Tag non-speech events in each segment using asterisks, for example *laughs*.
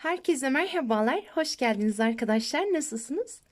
Herkese merhabalar, hoş geldiniz arkadaşlar. Nasılsınız?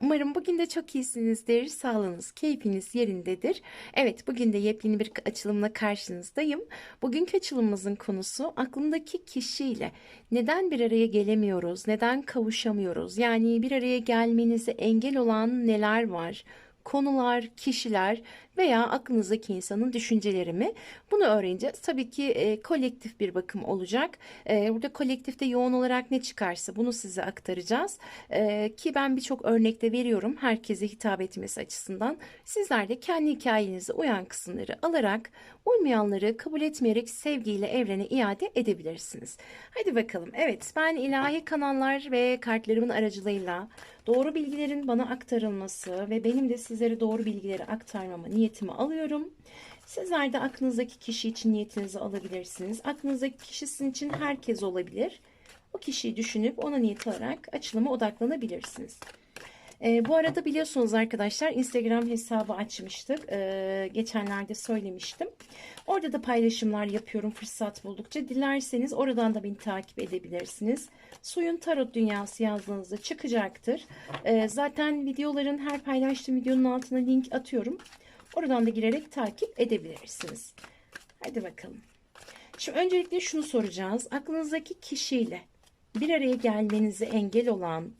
Umarım bugün de çok iyisinizdir, sağlığınız, keyfiniz yerindedir. Evet, bugün de yepyeni bir açılımla karşınızdayım. Bugünkü açılımımızın konusu aklındaki kişiyle neden bir araya gelemiyoruz, neden kavuşamıyoruz? Yani bir araya gelmenize engel olan neler var? konular, kişiler veya aklınızdaki insanın düşünceleri mi? Bunu öğreneceğiz. Tabii ki e, kolektif bir bakım olacak. E, burada kolektifte yoğun olarak ne çıkarsa bunu size aktaracağız. E, ki ben birçok örnekte veriyorum herkese hitap etmesi açısından. Sizler de kendi hikayenize uyan kısımları alarak uymayanları kabul etmeyerek sevgiyle evrene iade edebilirsiniz. Hadi bakalım. Evet ben ilahi kanallar ve kartlarımın aracılığıyla doğru bilgilerin bana aktarılması ve benim de sizlere doğru bilgileri aktarmama niyetimi alıyorum. Sizler de aklınızdaki kişi için niyetinizi alabilirsiniz. Aklınızdaki kişi sizin için herkes olabilir. O kişiyi düşünüp ona niyet alarak açılıma odaklanabilirsiniz. E, bu arada biliyorsunuz arkadaşlar Instagram hesabı açmıştık. E, geçenlerde söylemiştim. Orada da paylaşımlar yapıyorum fırsat buldukça. Dilerseniz oradan da beni takip edebilirsiniz. Suyun Tarot Dünyası yazdığınızda çıkacaktır. E, zaten videoların her paylaştığım videonun altına link atıyorum. Oradan da girerek takip edebilirsiniz. Hadi bakalım. Şimdi öncelikle şunu soracağız. Aklınızdaki kişiyle bir araya gelmenize engel olan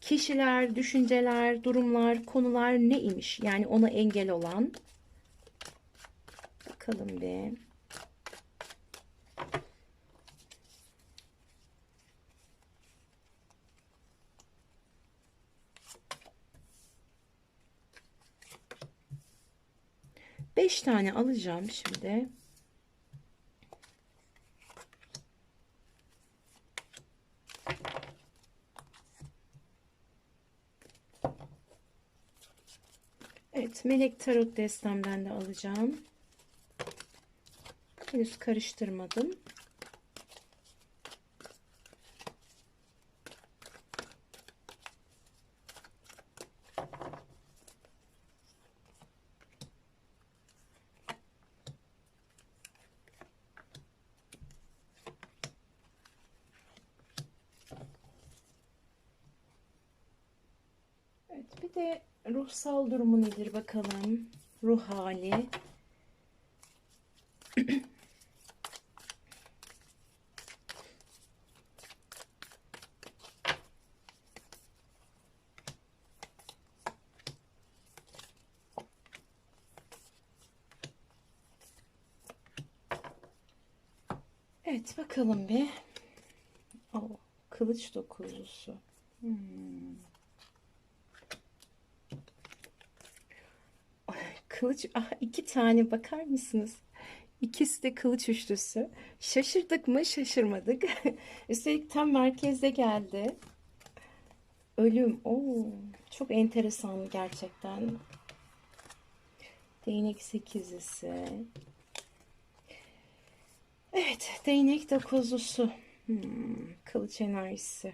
kişiler, düşünceler, durumlar, konular ne imiş? Yani ona engel olan. Bakalım bir. Beş tane alacağım şimdi. Evet, melek tarot destemden de alacağım. Henüz karıştırmadım. Bir de ruhsal durumu nedir bakalım. Ruh hali. Evet bakalım bir. Oh, kılıç dokuzlusu. Hmm. Kılıç ah, iki tane bakar mısınız? İkisi de kılıç üçlüsü. Şaşırdık mı? Şaşırmadık. *laughs* Üstelik tam merkezde geldi. Ölüm. Oo, çok enteresan gerçekten. Değnek sekizlisi. Evet, değnek dokuzlusu. Hmm, kılıç enerjisi.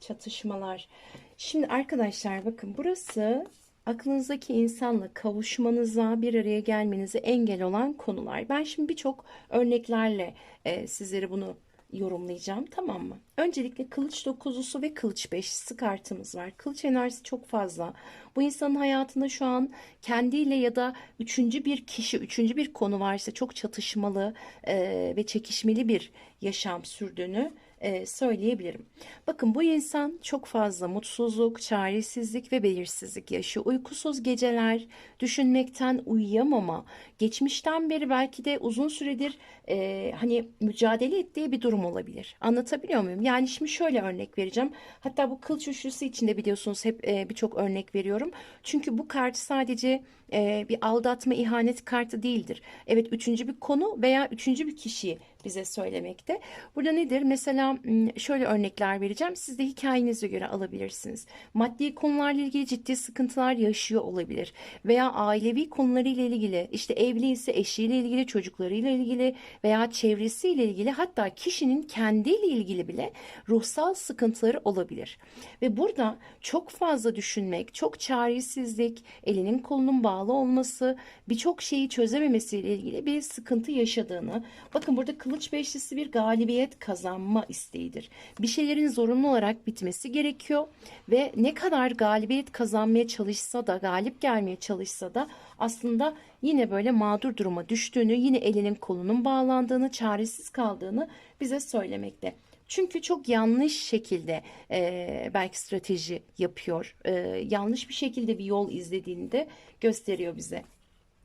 Çatışmalar. Şimdi arkadaşlar bakın burası aklınızdaki insanla kavuşmanıza, bir araya gelmenize engel olan konular. Ben şimdi birçok örneklerle e, sizlere bunu yorumlayacağım tamam mı? Öncelikle kılıç dokuzlusu ve kılıç beşlisi kartımız var. Kılıç enerjisi çok fazla. Bu insanın hayatında şu an kendiyle ya da üçüncü bir kişi, üçüncü bir konu varsa çok çatışmalı e, ve çekişmeli bir yaşam sürdüğünü e, söyleyebilirim. Bakın bu insan çok fazla mutsuzluk, çaresizlik ve belirsizlik yaşıyor. Uykusuz geceler, düşünmekten uyuyamama, geçmişten beri belki de uzun süredir e, hani mücadele ettiği bir durum olabilir. Anlatabiliyor muyum? Yani şimdi şöyle örnek vereceğim. Hatta bu kılıç üçlüsü içinde biliyorsunuz hep e, birçok örnek veriyorum. Çünkü bu kart sadece e, bir aldatma, ihanet kartı değildir. Evet üçüncü bir konu veya üçüncü bir kişiyi bize söylemekte. Burada nedir? Mesela şöyle örnekler vereceğim. Siz de hikayenize göre alabilirsiniz. Maddi konularla ilgili ciddi sıkıntılar yaşıyor olabilir. Veya ailevi konularıyla ilgili işte evli ise eşiyle ilgili, çocuklarıyla ilgili veya çevresiyle ilgili hatta kişinin kendiyle ilgili bile ruhsal sıkıntıları olabilir. Ve burada çok fazla düşünmek, çok çaresizlik, elinin kolunun bağlı olması, birçok şeyi çözememesiyle ilgili bir sıkıntı yaşadığını. Bakın burada kılıç beşlisi bir galibiyet kazanma isteğidir. Bir şeylerin zorunlu olarak bitmesi gerekiyor ve ne kadar galibiyet kazanmaya çalışsa da galip gelmeye çalışsa da aslında yine böyle mağdur duruma düştüğünü, yine elinin kolunun bağlandığını, çaresiz kaldığını bize söylemekte. Çünkü çok yanlış şekilde e, belki strateji yapıyor, e, yanlış bir şekilde bir yol izlediğini de gösteriyor bize.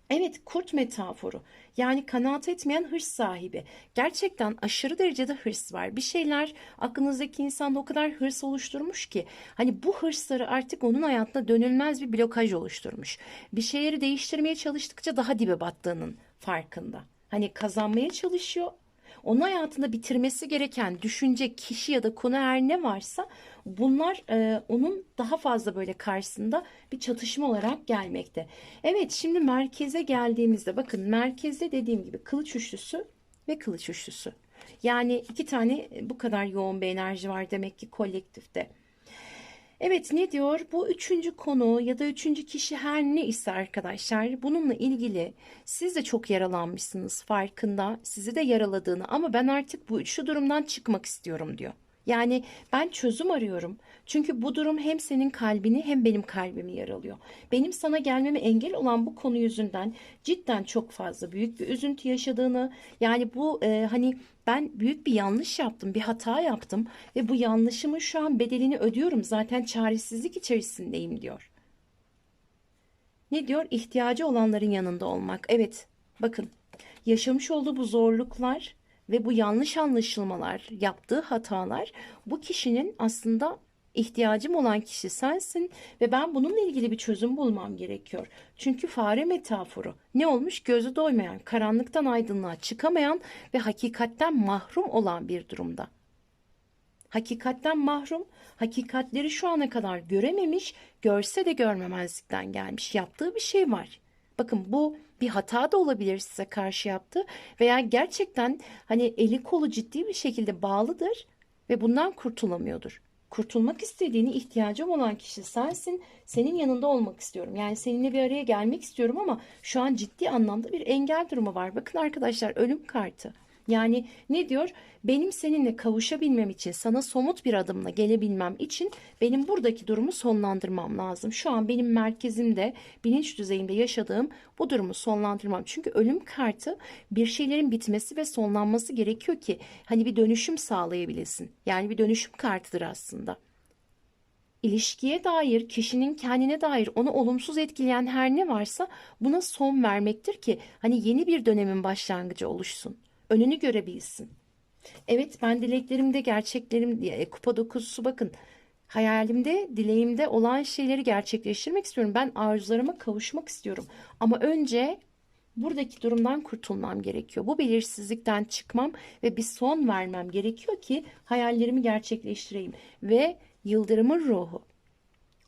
Evet, kurt metaforu. Yani kanaat etmeyen hırs sahibi. Gerçekten aşırı derecede hırs var. Bir şeyler aklınızdaki insanda o kadar hırs oluşturmuş ki hani bu hırsları artık onun hayatında dönülmez bir blokaj oluşturmuş. Bir şeyleri değiştirmeye çalıştıkça daha dibe battığının farkında. Hani kazanmaya çalışıyor onun hayatında bitirmesi gereken düşünce, kişi ya da konu her ne varsa bunlar e, onun daha fazla böyle karşısında bir çatışma olarak gelmekte. Evet şimdi merkeze geldiğimizde bakın merkezde dediğim gibi kılıç üçlüsü ve kılıç üçlüsü. Yani iki tane bu kadar yoğun bir enerji var demek ki kolektifte. Evet ne diyor? Bu üçüncü konu ya da üçüncü kişi her ne ise arkadaşlar bununla ilgili siz de çok yaralanmışsınız farkında. Sizi de yaraladığını ama ben artık bu üçlü durumdan çıkmak istiyorum diyor. Yani ben çözüm arıyorum. Çünkü bu durum hem senin kalbini hem benim kalbimi yaralıyor. Benim sana gelmeme engel olan bu konu yüzünden cidden çok fazla büyük bir üzüntü yaşadığını, yani bu e, hani ben büyük bir yanlış yaptım, bir hata yaptım ve bu yanlışımın şu an bedelini ödüyorum. Zaten çaresizlik içerisindeyim diyor. Ne diyor? İhtiyacı olanların yanında olmak. Evet, bakın yaşamış olduğu bu zorluklar ve bu yanlış anlaşılmalar, yaptığı hatalar bu kişinin aslında ihtiyacım olan kişi sensin ve ben bununla ilgili bir çözüm bulmam gerekiyor. Çünkü fare metaforu ne olmuş? Gözü doymayan, karanlıktan aydınlığa çıkamayan ve hakikatten mahrum olan bir durumda. Hakikatten mahrum, hakikatleri şu ana kadar görememiş, görse de görmemezlikten gelmiş. Yaptığı bir şey var. Bakın bu bir hata da olabilir size karşı yaptı veya gerçekten hani eli kolu ciddi bir şekilde bağlıdır ve bundan kurtulamıyordur. Kurtulmak istediğini ihtiyacım olan kişi sensin. Senin yanında olmak istiyorum. Yani seninle bir araya gelmek istiyorum ama şu an ciddi anlamda bir engel durumu var. Bakın arkadaşlar ölüm kartı. Yani ne diyor? Benim seninle kavuşabilmem için, sana somut bir adımla gelebilmem için benim buradaki durumu sonlandırmam lazım. Şu an benim merkezimde, bilinç düzeyinde yaşadığım bu durumu sonlandırmam. Çünkü ölüm kartı bir şeylerin bitmesi ve sonlanması gerekiyor ki hani bir dönüşüm sağlayabilesin. Yani bir dönüşüm kartıdır aslında ilişkiye dair, kişinin kendine dair onu olumsuz etkileyen her ne varsa buna son vermektir ki hani yeni bir dönemin başlangıcı oluşsun önünü görebilsin. Evet ben dileklerimde gerçeklerim diye kupa dokuzusu bakın hayalimde dileğimde olan şeyleri gerçekleştirmek istiyorum. Ben arzularıma kavuşmak istiyorum. Ama önce buradaki durumdan kurtulmam gerekiyor. Bu belirsizlikten çıkmam ve bir son vermem gerekiyor ki hayallerimi gerçekleştireyim. Ve yıldırımın ruhu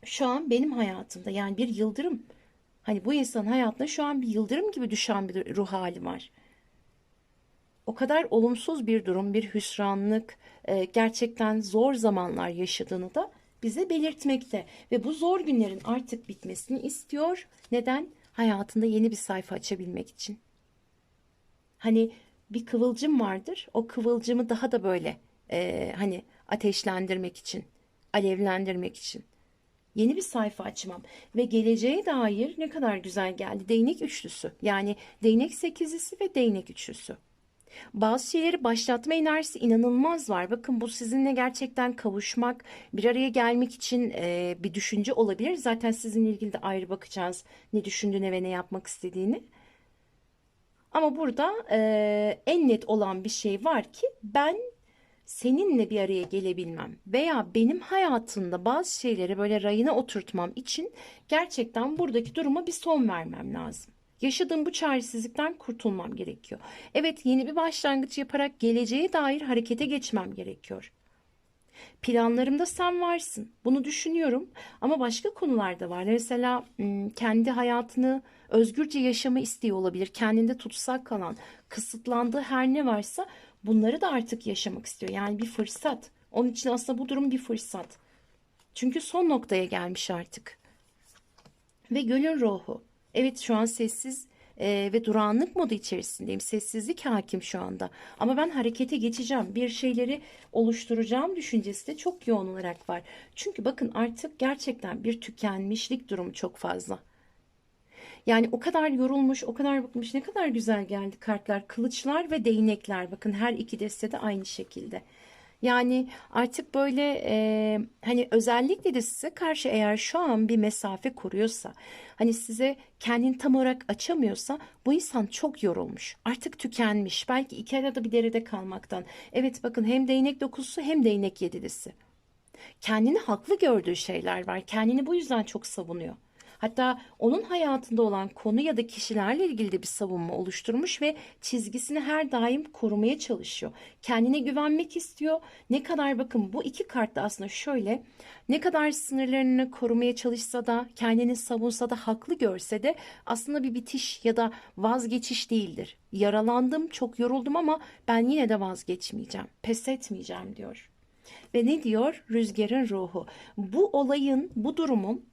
şu an benim hayatımda yani bir yıldırım. Hani bu insanın hayatında şu an bir yıldırım gibi düşen bir ruh hali var o kadar olumsuz bir durum, bir hüsranlık, e, gerçekten zor zamanlar yaşadığını da bize belirtmekte. Ve bu zor günlerin artık bitmesini istiyor. Neden? Hayatında yeni bir sayfa açabilmek için. Hani bir kıvılcım vardır. O kıvılcımı daha da böyle e, hani ateşlendirmek için, alevlendirmek için. Yeni bir sayfa açmam ve geleceğe dair ne kadar güzel geldi. Değnek üçlüsü yani değnek sekizlisi ve değnek üçlüsü. Bazı şeyleri başlatma enerjisi inanılmaz var. Bakın bu sizinle gerçekten kavuşmak, bir araya gelmek için e, bir düşünce olabilir. Zaten sizinle ilgili de ayrı bakacağız ne düşündüğüne ve ne yapmak istediğini. Ama burada e, en net olan bir şey var ki ben seninle bir araya gelebilmem veya benim hayatımda bazı şeyleri böyle rayına oturtmam için gerçekten buradaki duruma bir son vermem lazım. Yaşadığım bu çaresizlikten kurtulmam gerekiyor. Evet yeni bir başlangıç yaparak geleceğe dair harekete geçmem gerekiyor. Planlarımda sen varsın. Bunu düşünüyorum ama başka konular da var. Mesela kendi hayatını özgürce yaşama isteği olabilir. Kendinde tutsak kalan, kısıtlandığı her ne varsa bunları da artık yaşamak istiyor. Yani bir fırsat. Onun için aslında bu durum bir fırsat. Çünkü son noktaya gelmiş artık. Ve gölün ruhu. Evet şu an sessiz e, ve durağanlık modu içerisindeyim. Sessizlik hakim şu anda. Ama ben harekete geçeceğim. Bir şeyleri oluşturacağım düşüncesi de çok yoğun olarak var. Çünkü bakın artık gerçekten bir tükenmişlik durumu çok fazla. Yani o kadar yorulmuş, o kadar bıkmış. Ne kadar güzel geldi kartlar. Kılıçlar ve değnekler. Bakın her iki deste de aynı şekilde. Yani artık böyle e, hani özellikle de size karşı eğer şu an bir mesafe kuruyorsa hani size kendini tam olarak açamıyorsa bu insan çok yorulmuş. Artık tükenmiş. Belki iki arada bir derede kalmaktan. Evet bakın hem değnek dokuzusu hem değnek yedilisi. Kendini haklı gördüğü şeyler var. Kendini bu yüzden çok savunuyor. Hatta onun hayatında olan konu ya da kişilerle ilgili de bir savunma oluşturmuş ve çizgisini her daim korumaya çalışıyor. Kendine güvenmek istiyor. Ne kadar bakın bu iki kart da aslında şöyle ne kadar sınırlarını korumaya çalışsa da kendini savunsa da haklı görse de aslında bir bitiş ya da vazgeçiş değildir. Yaralandım, çok yoruldum ama ben yine de vazgeçmeyeceğim, pes etmeyeceğim diyor. Ve ne diyor? Rüzgarın ruhu. Bu olayın, bu durumun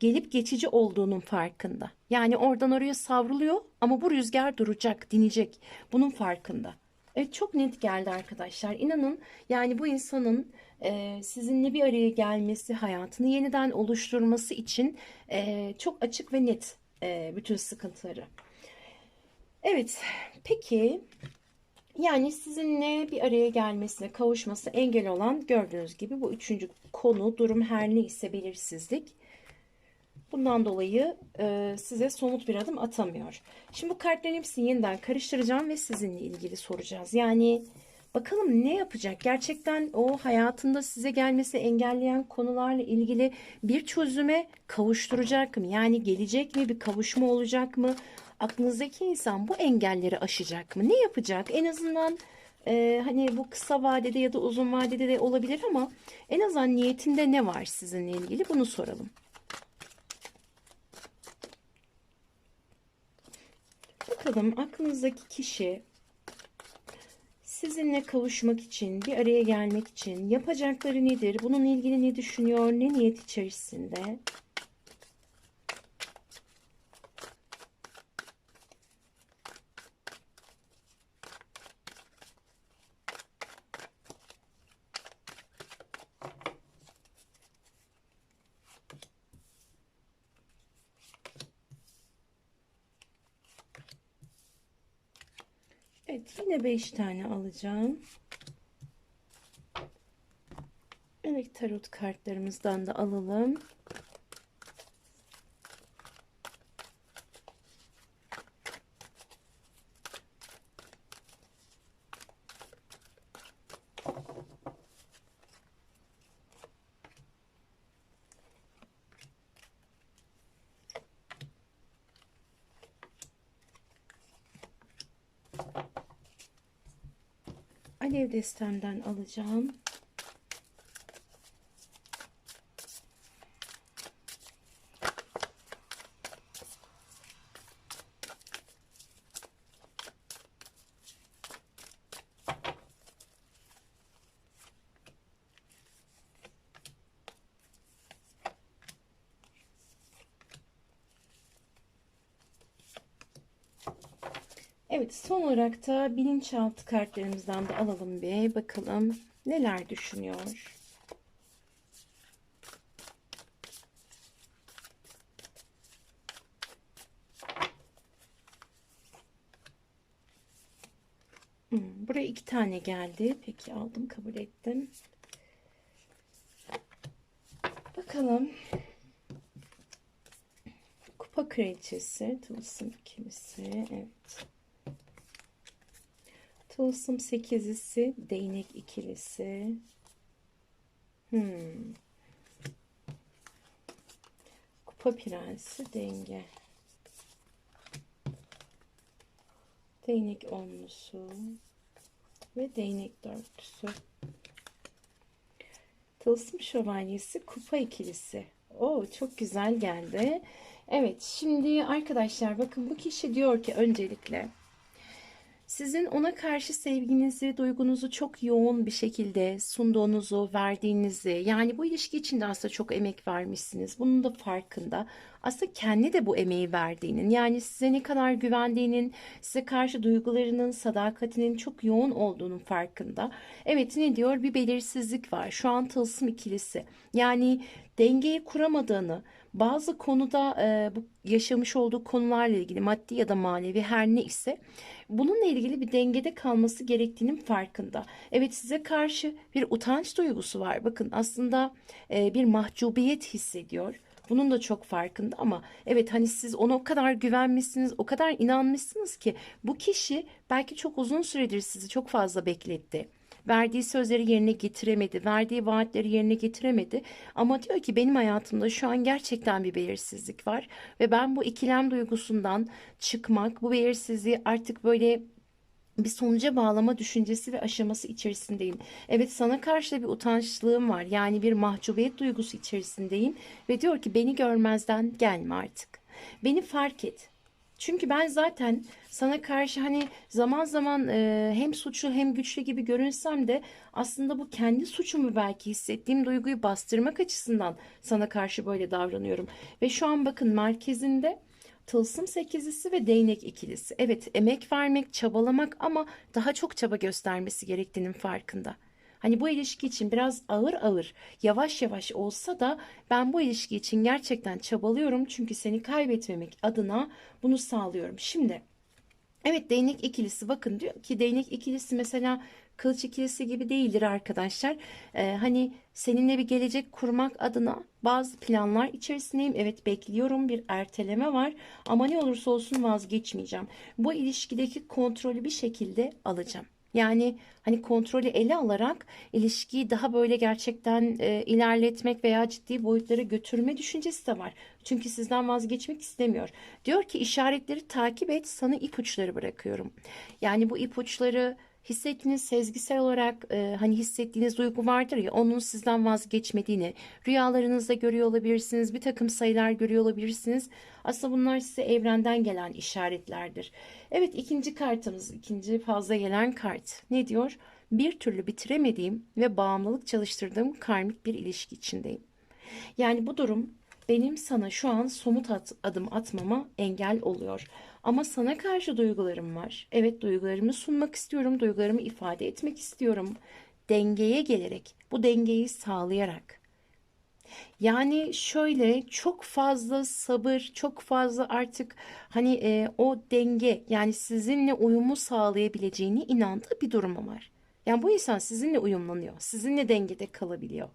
gelip geçici olduğunun farkında. Yani oradan oraya savruluyor ama bu rüzgar duracak, dinecek. Bunun farkında. Evet çok net geldi arkadaşlar. İnanın yani bu insanın e, sizinle bir araya gelmesi, hayatını yeniden oluşturması için e, çok açık ve net e, bütün sıkıntıları. Evet peki yani sizinle bir araya gelmesine, kavuşması engel olan gördüğünüz gibi bu üçüncü konu, durum her neyse belirsizlik. Bundan dolayı e, size somut bir adım atamıyor. Şimdi bu kartların hepsini yeniden karıştıracağım ve sizinle ilgili soracağız. Yani bakalım ne yapacak? Gerçekten o hayatında size gelmesi engelleyen konularla ilgili bir çözüme kavuşturacak mı? Yani gelecek mi? Bir kavuşma olacak mı? Aklınızdaki insan bu engelleri aşacak mı? Ne yapacak? En azından e, hani bu kısa vadede ya da uzun vadede de olabilir ama en azından niyetinde ne var sizinle ilgili bunu soralım. Bakalım aklınızdaki kişi sizinle kavuşmak için, bir araya gelmek için yapacakları nedir? Bununla ilgili ne düşünüyor? Ne niyet içerisinde? Evet yine 5 tane alacağım. Evet tarot kartlarımızdan da alalım. Alev destemden alacağım. Evet son olarak da bilinçaltı kartlarımızdan da alalım bir bakalım neler düşünüyor. Hmm, buraya iki tane geldi. Peki aldım kabul ettim. Bakalım. Kupa kraliçesi, tılsım ikilisi. Evet. Tılsım sekizlisi, değnek ikilisi. Hmm. Kupa prensi, denge. Değnek onlusu ve değnek dörtlüsü. Tılsım şövalyesi, kupa ikilisi. Oo çok güzel geldi. Evet şimdi arkadaşlar bakın bu kişi diyor ki öncelikle Sizin ona karşı sevginizi, duygunuzu çok yoğun bir şekilde sunduğunuzu, verdiğinizi, yani bu ilişki içinde aslında çok emek vermişsiniz. Bunun da farkında. Aslında kendi de bu emeği verdiğinin, yani size ne kadar güvendiğinin, size karşı duygularının, sadakatinin çok yoğun olduğunun farkında. Evet ne diyor? Bir belirsizlik var. Şu an tılsım ikilisi. Yani dengeyi kuramadığını, bazı konuda e, bu yaşamış olduğu konularla ilgili maddi ya da manevi her ne ise bununla ilgili bir dengede kalması gerektiğinin farkında. Evet size karşı bir utanç duygusu var. Bakın aslında e, bir mahcubiyet hissediyor. Bunun da çok farkında ama evet hani siz ona o kadar güvenmişsiniz, o kadar inanmışsınız ki bu kişi belki çok uzun süredir sizi çok fazla bekletti. Verdiği sözleri yerine getiremedi, verdiği vaatleri yerine getiremedi. Ama diyor ki benim hayatımda şu an gerçekten bir belirsizlik var ve ben bu ikilem duygusundan çıkmak, bu belirsizliği artık böyle bir sonuca bağlama düşüncesi ve aşaması içerisindeyim. Evet sana karşı da bir utançlığım var. Yani bir mahcubiyet duygusu içerisindeyim ve diyor ki beni görmezden gelme artık. Beni fark et. Çünkü ben zaten sana karşı hani zaman zaman e, hem suçlu hem güçlü gibi görünsem de aslında bu kendi suçumu belki hissettiğim duyguyu bastırmak açısından sana karşı böyle davranıyorum. Ve şu an bakın merkezinde tılsım sekizlisi ve değnek ikilisi. Evet emek vermek, çabalamak ama daha çok çaba göstermesi gerektiğinin farkında. Hani bu ilişki için biraz ağır ağır, yavaş yavaş olsa da ben bu ilişki için gerçekten çabalıyorum çünkü seni kaybetmemek adına bunu sağlıyorum. Şimdi evet değnek ikilisi bakın diyor ki değnek ikilisi mesela kılıç ikilisi gibi değildir arkadaşlar. Ee, hani seninle bir gelecek kurmak adına bazı planlar içerisindeyim. Evet bekliyorum bir erteleme var ama ne olursa olsun vazgeçmeyeceğim. Bu ilişkideki kontrolü bir şekilde alacağım. Yani hani kontrolü ele alarak ilişkiyi daha böyle gerçekten e, ilerletmek veya ciddi boyutlara götürme düşüncesi de var. Çünkü sizden vazgeçmek istemiyor. Diyor ki işaretleri takip et sana ipuçları bırakıyorum. Yani bu ipuçları hissettiğiniz sezgisel olarak e, hani hissettiğiniz duygu vardır ya onun sizden vazgeçmediğini rüyalarınızda görüyor olabilirsiniz bir takım sayılar görüyor olabilirsiniz. Aslında bunlar size evrenden gelen işaretlerdir. Evet ikinci kartımız ikinci fazla gelen kart. Ne diyor? Bir türlü bitiremediğim ve bağımlılık çalıştırdığım karmik bir ilişki içindeyim. Yani bu durum benim sana şu an somut at, adım atmama engel oluyor. Ama sana karşı duygularım var. Evet duygularımı sunmak istiyorum, duygularımı ifade etmek istiyorum. Dengeye gelerek, bu dengeyi sağlayarak. Yani şöyle çok fazla sabır, çok fazla artık hani e, o denge yani sizinle uyumu sağlayabileceğini inandığı bir durumu var. Yani bu insan sizinle uyumlanıyor, sizinle dengede kalabiliyor.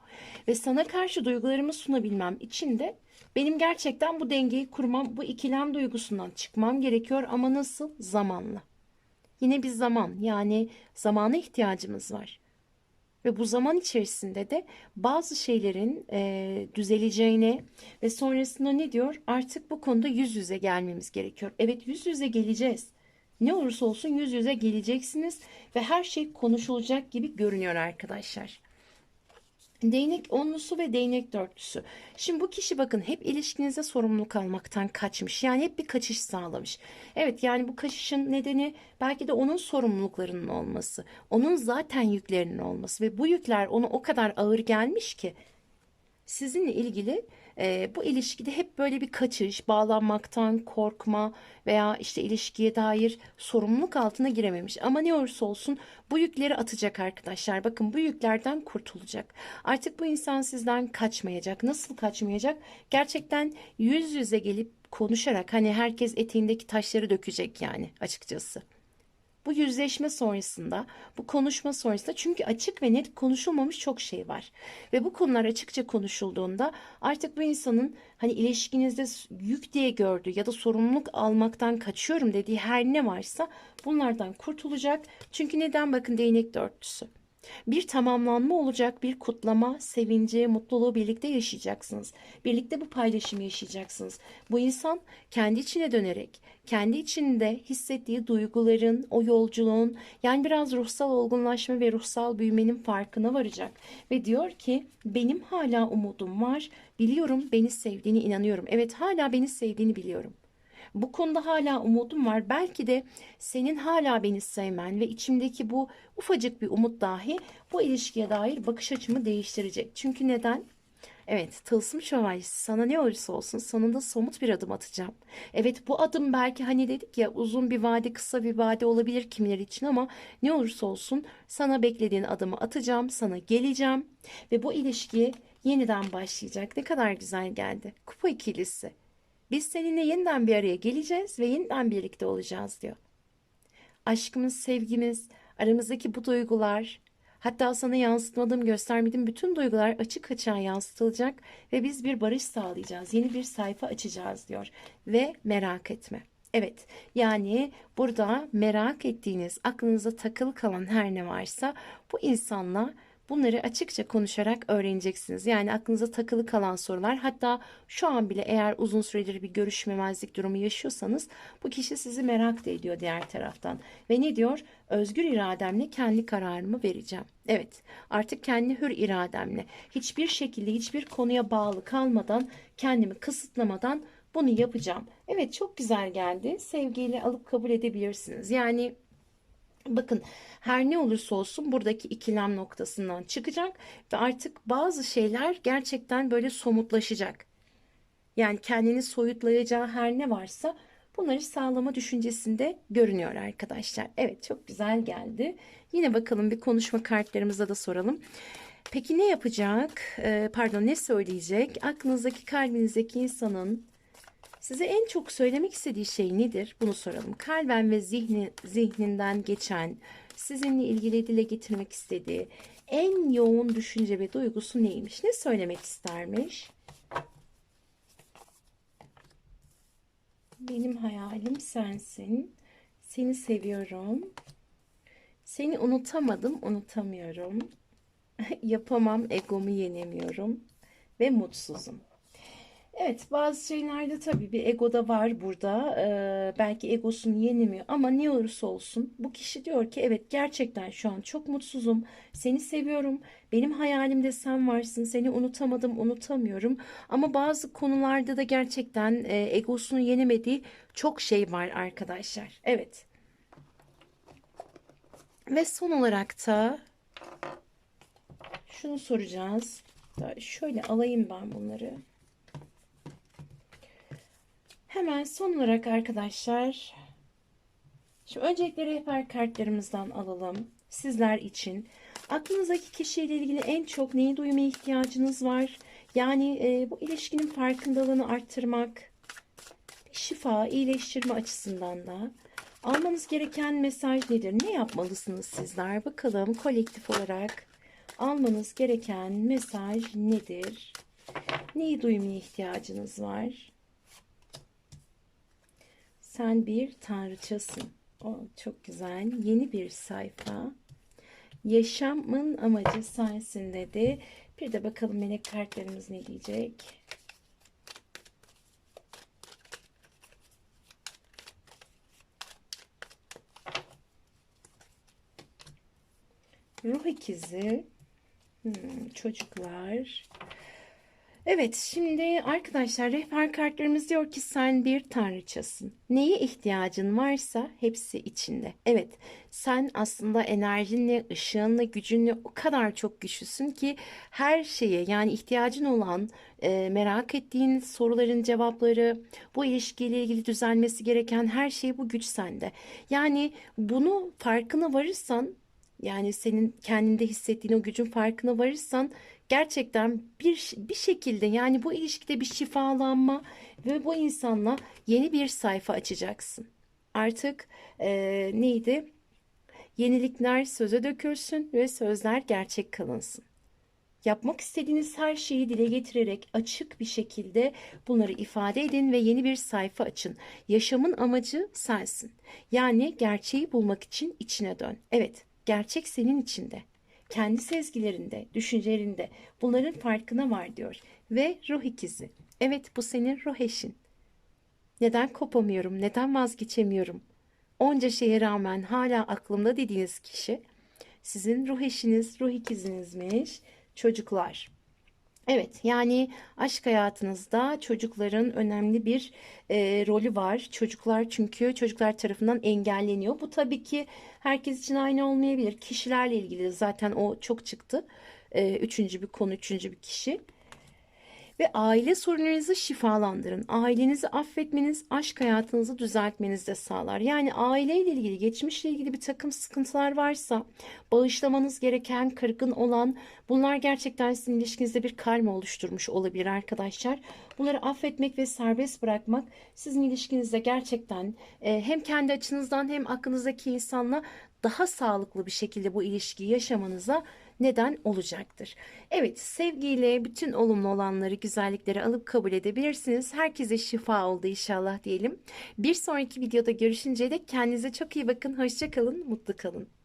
Ve sana karşı duygularımı sunabilmem için de benim gerçekten bu dengeyi kurmam, bu ikilem duygusundan çıkmam gerekiyor ama nasıl? Zamanla. Yine bir zaman yani zamana ihtiyacımız var. Ve bu zaman içerisinde de bazı şeylerin e, düzeleceğine ve sonrasında ne diyor? Artık bu konuda yüz yüze gelmemiz gerekiyor. Evet yüz yüze geleceğiz. Ne olursa olsun yüz yüze geleceksiniz ve her şey konuşulacak gibi görünüyor arkadaşlar. Değnek onlusu ve değnek dörtlüsü. Şimdi bu kişi bakın hep ilişkinizde sorumluluk almaktan kaçmış. Yani hep bir kaçış sağlamış. Evet yani bu kaçışın nedeni belki de onun sorumluluklarının olması. Onun zaten yüklerinin olması ve bu yükler ona o kadar ağır gelmiş ki sizinle ilgili e, bu ilişkide hep böyle bir kaçış, bağlanmaktan korkma veya işte ilişkiye dair sorumluluk altına girememiş. Ama ne olursa olsun bu yükleri atacak arkadaşlar. Bakın bu yüklerden kurtulacak. Artık bu insan sizden kaçmayacak. Nasıl kaçmayacak? Gerçekten yüz yüze gelip konuşarak hani herkes eteğindeki taşları dökecek yani açıkçası. Bu yüzleşme sonrasında, bu konuşma sonrasında çünkü açık ve net konuşulmamış çok şey var. Ve bu konular açıkça konuşulduğunda artık bu insanın hani ilişkinizde yük diye gördüğü ya da sorumluluk almaktan kaçıyorum dediği her ne varsa bunlardan kurtulacak. Çünkü neden bakın değnek dörtlüsü. Bir tamamlanma olacak, bir kutlama, sevinci, mutluluğu birlikte yaşayacaksınız. Birlikte bu paylaşımı yaşayacaksınız. Bu insan kendi içine dönerek, kendi içinde hissettiği duyguların, o yolculuğun, yani biraz ruhsal olgunlaşma ve ruhsal büyümenin farkına varacak. Ve diyor ki benim hala umudum var, biliyorum beni sevdiğini inanıyorum. Evet hala beni sevdiğini biliyorum. Bu konuda hala umudum var. Belki de senin hala beni sevmen ve içimdeki bu ufacık bir umut dahi bu ilişkiye dair bakış açımı değiştirecek. Çünkü neden? Evet, tılsım şövalyesi sana ne olursa olsun sonunda somut bir adım atacağım. Evet bu adım belki hani dedik ya uzun bir vade kısa bir vade olabilir kimileri için ama ne olursa olsun sana beklediğin adımı atacağım, sana geleceğim ve bu ilişki yeniden başlayacak. Ne kadar güzel geldi. Kupa ikilisi. Biz seninle yeniden bir araya geleceğiz ve yeniden birlikte olacağız diyor. Aşkımız, sevgimiz, aramızdaki bu duygular, hatta sana yansıtmadığım, göstermediğim bütün duygular açık açığa yansıtılacak ve biz bir barış sağlayacağız. Yeni bir sayfa açacağız diyor. Ve merak etme. Evet, yani burada merak ettiğiniz, aklınıza takılı kalan her ne varsa bu insanla Bunları açıkça konuşarak öğreneceksiniz. Yani aklınıza takılı kalan sorular hatta şu an bile eğer uzun süredir bir görüşmemezlik durumu yaşıyorsanız bu kişi sizi merak da ediyor diğer taraftan. Ve ne diyor? Özgür irademle kendi kararımı vereceğim. Evet artık kendi hür irademle hiçbir şekilde hiçbir konuya bağlı kalmadan kendimi kısıtlamadan bunu yapacağım. Evet çok güzel geldi. Sevgiyle alıp kabul edebilirsiniz. Yani Bakın her ne olursa olsun buradaki ikilem noktasından çıkacak ve artık bazı şeyler gerçekten böyle somutlaşacak. Yani kendini soyutlayacağı her ne varsa bunları sağlama düşüncesinde görünüyor arkadaşlar. Evet çok güzel geldi. Yine bakalım bir konuşma kartlarımıza da soralım. Peki ne yapacak? Ee, pardon ne söyleyecek? Aklınızdaki kalbinizdeki insanın Size en çok söylemek istediği şey nedir? Bunu soralım. Kalben ve zihni, zihninden geçen, sizinle ilgili dile getirmek istediği en yoğun düşünce ve duygusu neymiş? Ne söylemek istermiş? Benim hayalim sensin. Seni seviyorum. Seni unutamadım, unutamıyorum. *laughs* Yapamam, egomu yenemiyorum ve mutsuzum. Evet bazı şeylerde tabii bir ego da var burada. Ee, belki egosunu yenemiyor ama ne olursa olsun bu kişi diyor ki evet gerçekten şu an çok mutsuzum. Seni seviyorum. Benim hayalimde sen varsın. Seni unutamadım, unutamıyorum. Ama bazı konularda da gerçekten e, egosunu yenemediği çok şey var arkadaşlar. Evet. Ve son olarak da şunu soracağız. Şöyle alayım ben bunları. Hemen son olarak arkadaşlar şimdi öncelikle rehber kartlarımızdan alalım. Sizler için aklınızdaki kişiyle ilgili en çok neyi duymaya ihtiyacınız var? Yani e, bu ilişkinin farkındalığını arttırmak, şifa, iyileştirme açısından da almanız gereken mesaj nedir? Ne yapmalısınız sizler? Bakalım kolektif olarak almanız gereken mesaj nedir? Neyi duymaya ihtiyacınız var? Sen bir tanrıçasın. O çok güzel. Yeni bir sayfa. Yaşamın amacı sensin dedi. Bir de bakalım melek kartlarımız ne diyecek. Ruh ikizi. Hmm, çocuklar. Evet şimdi arkadaşlar rehber kartlarımız diyor ki sen bir tanrıçasın. Neye ihtiyacın varsa hepsi içinde. Evet sen aslında enerjinle, ışığınla, gücünle o kadar çok güçlüsün ki her şeye yani ihtiyacın olan e, merak ettiğin soruların cevapları, bu ilişkiyle ilgili düzelmesi gereken her şey bu güç sende. Yani bunu farkına varırsan yani senin kendinde hissettiğin o gücün farkına varırsan gerçekten bir bir şekilde yani bu ilişkide bir şifalanma ve bu insanla yeni bir sayfa açacaksın. Artık e, neydi? Yenilikler söze dökülsün ve sözler gerçek kılınsın. Yapmak istediğiniz her şeyi dile getirerek açık bir şekilde bunları ifade edin ve yeni bir sayfa açın. Yaşamın amacı sensin. Yani gerçeği bulmak için içine dön. Evet, gerçek senin içinde kendi sezgilerinde, düşüncelerinde bunların farkına var diyor. Ve ruh ikizi. Evet bu senin ruh eşin. Neden kopamıyorum, neden vazgeçemiyorum? Onca şeye rağmen hala aklımda dediğiniz kişi sizin ruh eşiniz, ruh ikizinizmiş. Çocuklar. Evet, yani aşk hayatınızda çocukların önemli bir e, rolü var. Çocuklar çünkü çocuklar tarafından engelleniyor. Bu tabii ki herkes için aynı olmayabilir. Kişilerle ilgili zaten o çok çıktı. E, üçüncü bir konu, üçüncü bir kişi. Ve aile sorunlarınızı şifalandırın. Ailenizi affetmeniz, aşk hayatınızı düzeltmenizi de sağlar. Yani aileyle ilgili, geçmişle ilgili bir takım sıkıntılar varsa, bağışlamanız gereken, kırgın olan, bunlar gerçekten sizin ilişkinizde bir karma oluşturmuş olabilir arkadaşlar. Bunları affetmek ve serbest bırakmak sizin ilişkinizde gerçekten e, hem kendi açınızdan hem aklınızdaki insanla daha sağlıklı bir şekilde bu ilişkiyi yaşamanıza neden olacaktır. Evet, sevgiyle bütün olumlu olanları, güzellikleri alıp kabul edebilirsiniz. Herkese şifa oldu inşallah diyelim. Bir sonraki videoda görüşünceye dek kendinize çok iyi bakın. Hoşça kalın, mutlu kalın.